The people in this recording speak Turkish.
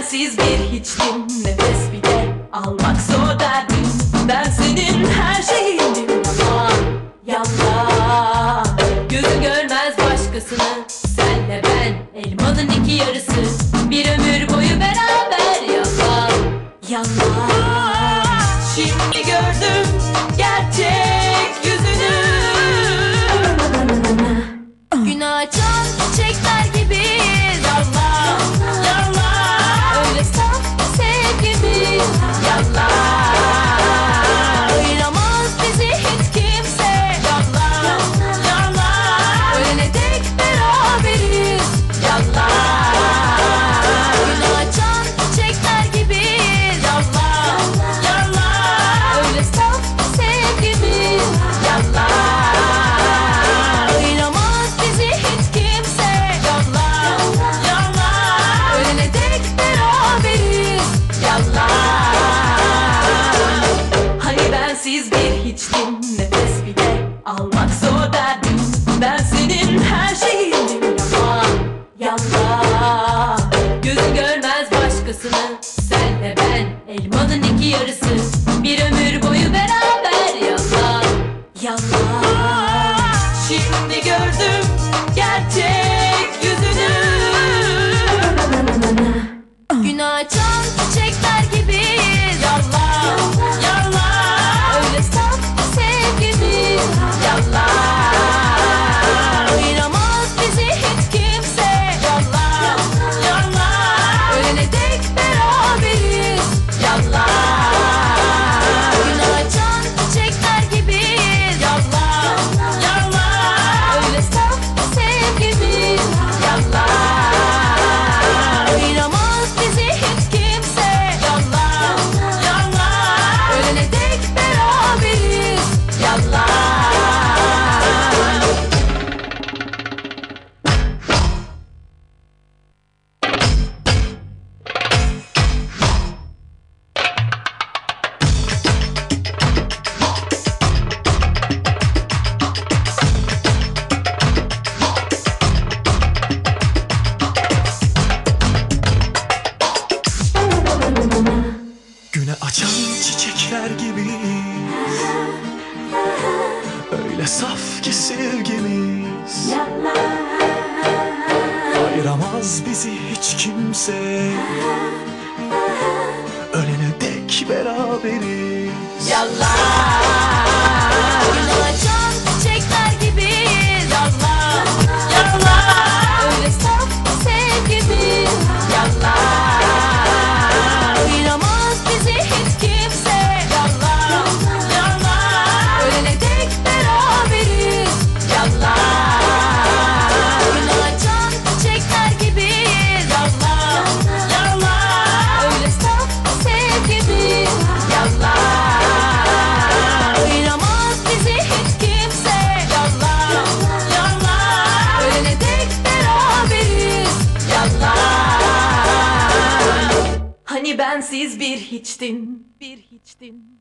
sensiz bir hiçlim Nefes bile almak zor derdim. Ben senin her şeyindim ama Yallah. Gözü görmez başkasını Senle ben elmanın iki yarısı. bile hiçtim Nefes bile almak zor derdim. Ben senin her şeyinim Yalan, yalan Gözü görmez başkasını Senle ben. Elmanın iki yarısı saf ki sevgimiz. Ayıramaz bizi hiç kimse. Ölene dek beraberiz. Yalan Sensiz bir hiçtin, bir hiçtin.